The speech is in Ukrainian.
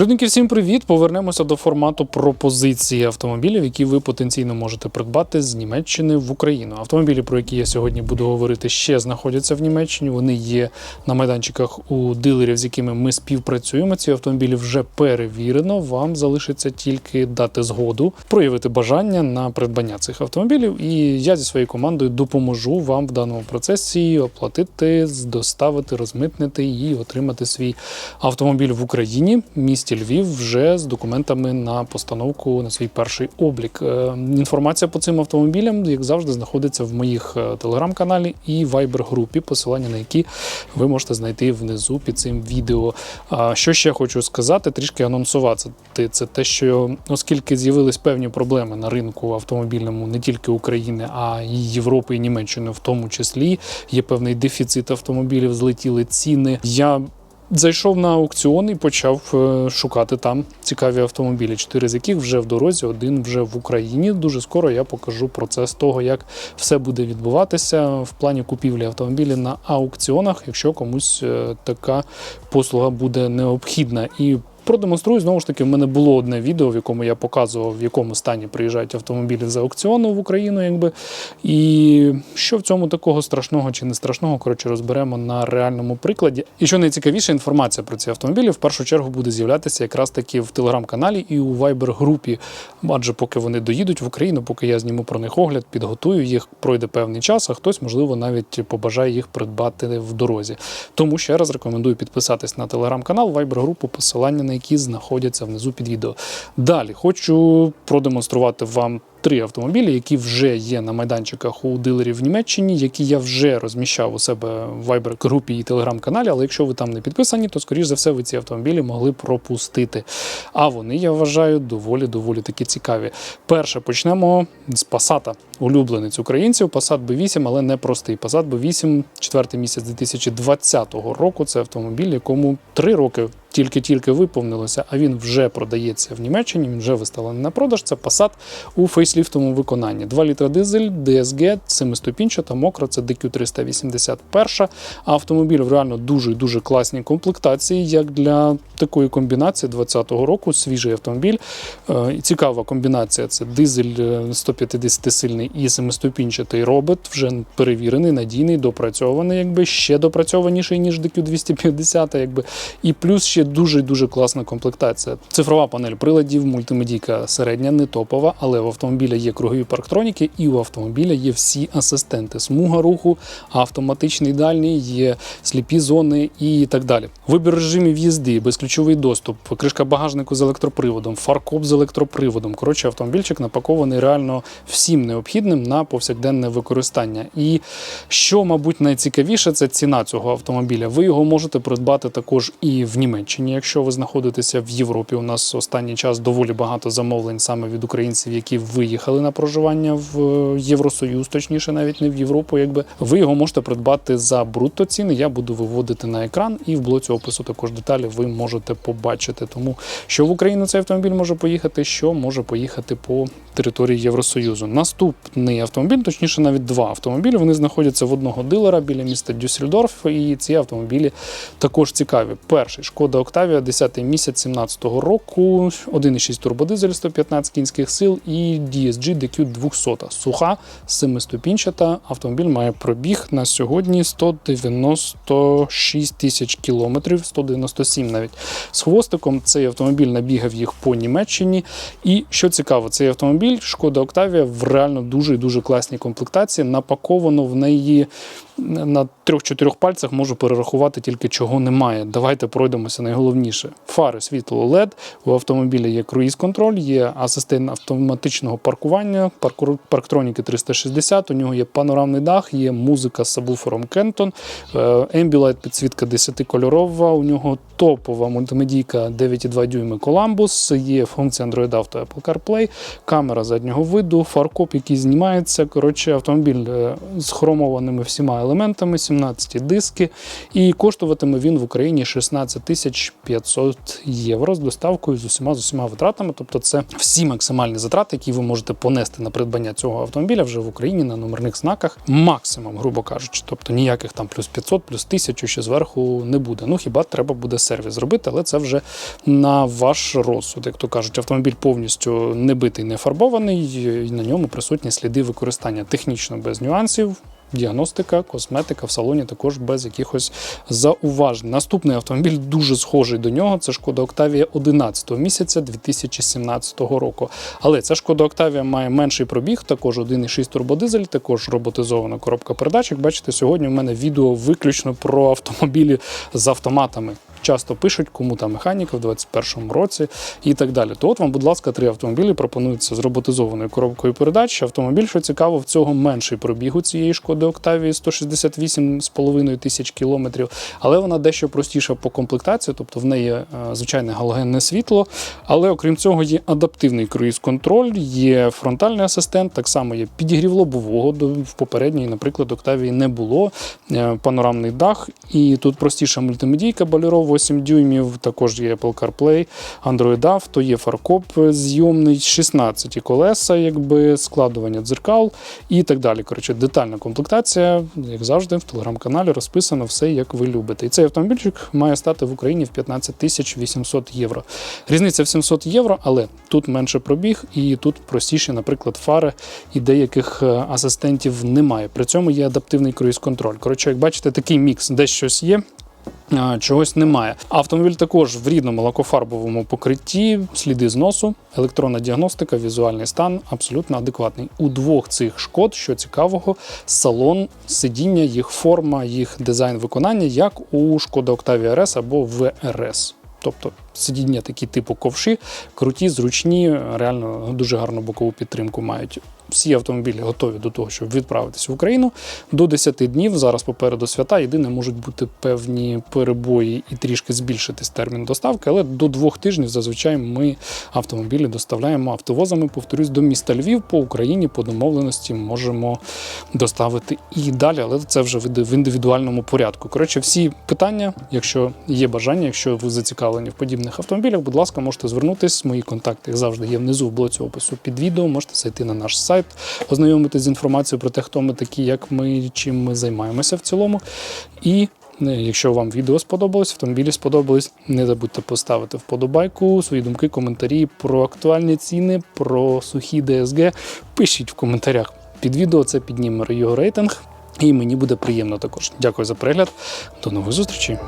Людники, всім привіт! Повернемося до формату пропозиції автомобілів, які ви потенційно можете придбати з Німеччини в Україну. Автомобілі, про які я сьогодні буду говорити, ще знаходяться в Німеччині. Вони є на майданчиках у дилерів, з якими ми співпрацюємо. Ці автомобілі вже перевірено. Вам залишиться тільки дати згоду, проявити бажання на придбання цих автомобілів. І я зі своєю командою допоможу вам в даному процесі оплатити, доставити, розмитнити і отримати свій автомобіль в Україні, в місті Львів, вже з документами на постановку на свій перший облік. Е, Інформація по цим автомобілям, як завжди, знаходиться в моїх е, телеграм-каналі і вайбер-групі, посилання на які ви можете знайти внизу під цим відео. Що ще хочу сказати, трішки анонсувати. Це те, що оскільки з'явились певні проблеми на ринку автомобільному не тільки України, а й Європи і Німеччини, в тому числі є певний дефіцит автомобілів, злетіли ціни. Я Зайшов на аукціон і почав е, шукати там цікаві автомобілі, чотири з яких вже в дорозі, один вже в Україні. Дуже скоро я покажу процес того, як все буде відбуватися в плані купівлі автомобілів на аукціонах, якщо комусь е, така послуга буде необхідна. І Продемонструю знову ж таки. В мене було одне відео, в якому я показував, в якому стані приїжджають автомобілі з аукціону в Україну, якби і що в цьому такого страшного чи не страшного, коротше, розберемо на реальному прикладі. І що найцікавіше, інформація про ці автомобілі в першу чергу буде з'являтися якраз таки в телеграм-каналі і у вайбер-групі. Адже поки вони доїдуть в Україну, поки я зніму про них огляд, підготую їх, пройде певний час, а хтось, можливо, навіть побажає їх придбати в дорозі. Тому ще раз рекомендую підписатись на телеграм-канал, вайбер-групу, посилання на які знаходяться внизу під відео. Далі хочу продемонструвати вам. Три автомобілі, які вже є на майданчиках у дилерів в Німеччині, які я вже розміщав у себе в Viber групі і телеграм-каналі. Але якщо ви там не підписані, то скоріш за все ви ці автомобілі могли пропустити. А вони, я вважаю, доволі доволі такі цікаві. Перше почнемо з Passat. улюбленець українців. Passat B8, але не простий. Passat B8, четвертий місяць 2020 року. Це автомобіль, якому три роки тільки-тільки виповнилося, а він вже продається в Німеччині. Він вже виставлений на продаж. Це Passat у фейсліфтовому виконанні. 2 літра дизель, DSG, 7-ступінчата, мокра, це DQ381. Автомобіль в реально дуже дуже класній комплектації, як для такої комбінації 2020 року. Свіжий автомобіль. Е, Цікава комбінація. Це дизель 150 сильний і 7-ступінчатий робот, вже перевірений, надійний, допрацьований, якби ще допрацьованіший, ніж DQ250, якби. І плюс ще дуже дуже класна комплектація. Цифрова панель приладів, мультимедійка середня, не топова, але в автомобіля є кругові парктроніки, і у автомобіля є всі асистенти. Смуга руху, автоматичний дальній, є сліпі зони і так далі. Вибір режимів їзди, безключовий доступ, кришка багажнику з електроприводом, фаркоп з електроприводом. Коротше, автомобільчик напакований реально всім необхідним на повсякденне використання. І що, мабуть, найцікавіше, це ціна цього автомобіля. Ви його можете придбати також і в Німеччині, якщо ви знаходитеся в Європі. У нас останній час доволі багато замовлень саме від українців, які виїхали на проживання в Євросоюз, точніше, навіть не в Європу. Якби ви його можете придбати за брутто ціни. Я буду виводити на екран, і в блоці опису також деталі ви можете побачити. Тому що в Україну цей автомобіль може поїхати, що може поїхати по території Євросоюзу. Наступний автомобіль, точніше, навіть два автомобілі. Вони знаходяться в одного дилера біля міста Дюссельдорф, і ці автомобілі також цікаві. Перший шкода Октавія, 10 місяць 17-го року, 1,6 турбодизель 115 кінських сил і DSG DQ 200. Суха, семиступінчата. Автомобіль має пробіг на сьогодні 196 тисяч кілометрів, 197 навіть з хвостиком. Цей автомобіль набігав їх по Німеччині. І що цікаво, цей автомобіль Шкода Октавія в реально дуже і дуже класній комплектації. Напаковано в неї на трьох-чотирьох пальцях можу перерахувати тільки чого немає. Давайте пройдемося найголовніше. Фари світло LED, у автомобіля є круїз-контроль, є асистент автоматичного паркування, парку- парктроніки 360, у нього є панорамний дах, є музика з сабвуфером Кентон, ембілайт підсвітка 10-кольорова, у нього топова мультимедійка 9,2 дюйми Columbus, є функція Android Auto Apple CarPlay, камера заднього виду, фаркоп, який знімається. Коротше, автомобіль е, з хромованими всіма елементами, 17 диски. І коштуватиме він в Україні 16 тисяч 500 євро з доставкою з усіма з усіма витратами. Тобто, це всі максимальні затрати, які ви можете понести на придбання цього автомобіля вже в Україні на номерних знаках. Максимум, грубо кажучи, тобто ніяких там плюс 500, плюс 1000 ще зверху не буде. Ну хіба треба буде сервіс зробити, але це вже на ваш розсуд. Як то кажуть, автомобіль повністю не битий, не фарбований, і на ньому присутні сліди використання технічно без нюансів. Діагностика, косметика в салоні також без якихось зауважень. Наступний автомобіль дуже схожий до нього. Це шкода Октавія 11 місяця 2017 року. Але ця шкода Октавія має менший пробіг, також 1,6 турбодизель, також роботизована коробка передач. Як бачите, сьогодні у мене відео виключно про автомобілі з автоматами. Часто пишуть, кому там механіка в 21-му році і так далі. То от вам, будь ласка, три автомобілі пропонуються з роботизованою коробкою передач. Автомобіль, що цікаво, в цього менший пробіг у цієї шкоди Октавії 168,5 тисяч кілометрів, але вона дещо простіша по комплектації, тобто в неї е, звичайне галогенне світло. Але окрім цього, є адаптивний круїз-контроль, є фронтальний асистент, так само є підігрів лобового. В попередній, наприклад, Октавії не було. е, Панорамний дах, і тут простіша мультимедійка Bolero 8 дюймів, також є Apple CarPlay, Android Auto, є фаркоп зйомний, 16 колеса, якби складування дзеркал і так далі. Коротше, детальна комплектація, як завжди, в телеграм-каналі розписано все, як ви любите. І цей автомобільчик має стати в Україні в 15 тисяч 800 євро. Різниця в 700 євро, але тут менше пробіг, і тут простіші, наприклад, фари і деяких е, асистентів немає. При цьому є адаптивний круїз-контроль. Коротше, як бачите, такий мікс, десь щось є. Чогось немає. Автомобіль також в рідному лакофарбовому покритті, сліди зносу, електронна діагностика, візуальний стан абсолютно адекватний. У двох цих шкод, що цікавого, салон, сидіння, їх форма, їх дизайн виконання, як у Шкода Octavia RS або ВРС. Тобто сидіння такі типу ковші, круті, зручні, реально дуже гарну бокову підтримку мають. Всі автомобілі готові до того, щоб відправитись в Україну до 10 днів. Зараз попереду свята. Єдине можуть бути певні перебої і трішки збільшитись термін доставки, але до двох тижнів зазвичай ми автомобілі доставляємо автовозами. Повторюсь, до міста Львів по Україні по домовленості можемо доставити і далі, але це вже в індивідуальному порядку. Коротше, всі питання, якщо є бажання, якщо ви зацікавлені в подібних автомобілях, будь ласка, можете звернутись. Мої контакти завжди є внизу в блоці опису під відео. Можете зайти на наш сайт, ознайомитись з інформацією про те, хто ми такі, як ми, чим ми займаємося в цілому. І е, якщо вам відео сподобалось, автомобілі сподобались, не забудьте поставити вподобайку, свої думки, коментарі про актуальні ціни, про сухі ДСГ. Пишіть в коментарях під відео, це підніме його рейтинг. І мені буде приємно також. Дякую за перегляд. До нових зустрічей.